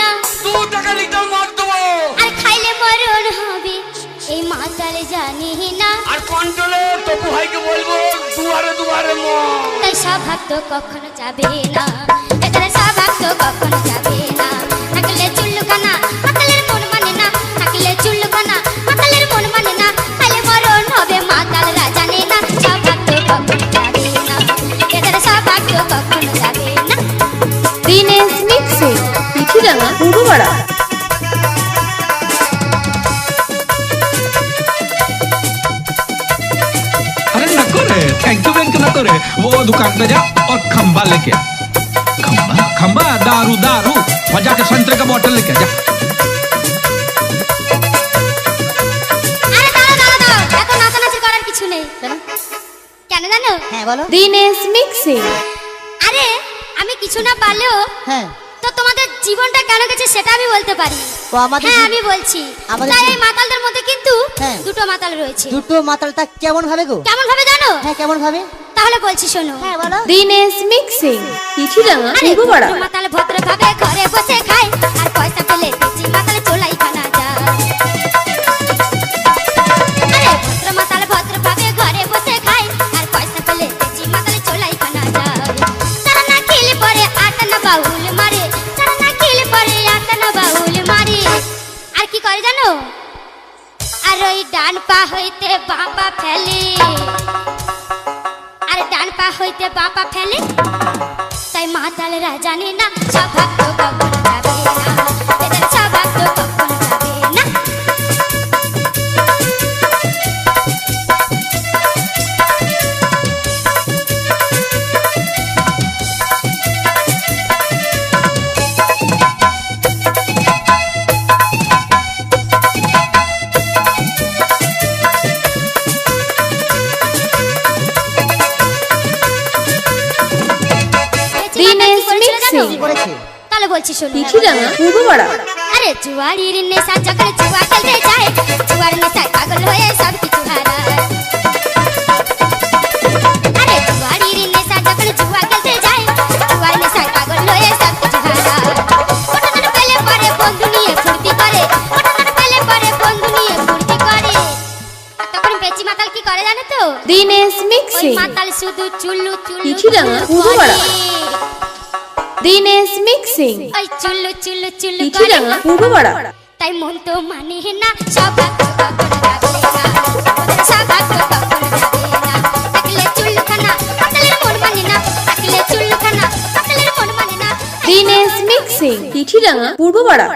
না দু টাকা লিটার মদ দেবো আর খাইলে মরণ হবে এই মাতাল জানি না। আর কন্ট্রোলে তপু ভাইকে বলব দুয়ারে দুয়ারে মদ তাই স্বভাব তো কখনো যাবে না। এদের স্বভাব তো কখনো যাবে না। থাকলে চুল্লুখানা মাতালের মন মানে না। থাকলে চুল্লুখানা মাতালের মন মানে না। খাইলে মরণ হবে মাতালরা জানে না। স্বভাব তো কখনো যাবে না। এদের স্বভাব তো কখনো দিনেশ মিক্সিং পিঠিরাঙা পূর্বপাড়া अरे नको रे थैंक यू बैंक नको रे वो दुकान पे जा और खंबा लेके आ खंबा खंबा दारू दारू और जाके संतरे का बोतल लेके आ, जा আরে দাঁড়াও দাঁড়াও দাঁড়াও এত নাচানাচি করার কিছু নেই কেন জানো হ্যাঁ বলো দিনেশ মিক্সিং আরে আমি কিছু না পারলেও হ্যাঁ। তো তোমাদের জীবনটা কেন গেছে সেটা আমি বলতে পারি। ও আমাদের হ্যাঁ আমি বলছি। আমাদের তাই এই মাতালদের মধ্যে কিন্তু হ্যাঁ। দুটো মাতাল রয়েছে। দুটো মাতালটা কেমন ভাবে গো? কেমন ভাবে জানো? হ্যাঁ কেমন ভাবে তাহলে বলছি শোনো। হ্যাঁ বলো। দিনেশ মিক্সিং পিঠিরাঙা আরে পূর্বপাড়া ভদ্র মাতাল ভদ্র ভাবে করে জানো? আর ওই ডান পা হইতে বাবা ফেলে। আর ডান পা হইতে বাবা ফেলে। তাই মাতালেরা জানে না স্বভাব করেছে? তাহলে বলছি শোনো। পিঠিরাঙা পূর্বপাড়া আরে জুয়ারির নেশা যখন জুয়া খেলতে যায় জুয়ার নেশায় পাগল হয়ে সব কিছু হারায়। আরে জুয়ারির নেশা যখন জুয়া খেলতে যায় জুয়ার নেশায় পাগল হয়ে সব কিছু হারায়। ঘটনার পেলে পরে বন্ধু নিয়ে ফুর্তি করে ঘটনার পেলে পরে বন্ধু নিয়ে ফুর্তি করে। তখন বেচি মাতাল কি করে জানো তো? দিনেশ ওই মিক্সিং মাতাল শুধু চুল্লু চুল্লু পিছিরাঙা, চুল্লু পূর্বপাড়া। করে। দিনেশ মিক্সিং ওই চুল্লু চুল্লু চুল্লু করে পূর্বপাড়া তাই মন তো মানে না সবা না থাকলে মন মানে থাকলে মন মানে দিনেশ মিক্সিং পিঠিরাঙা পূর্বপাড়া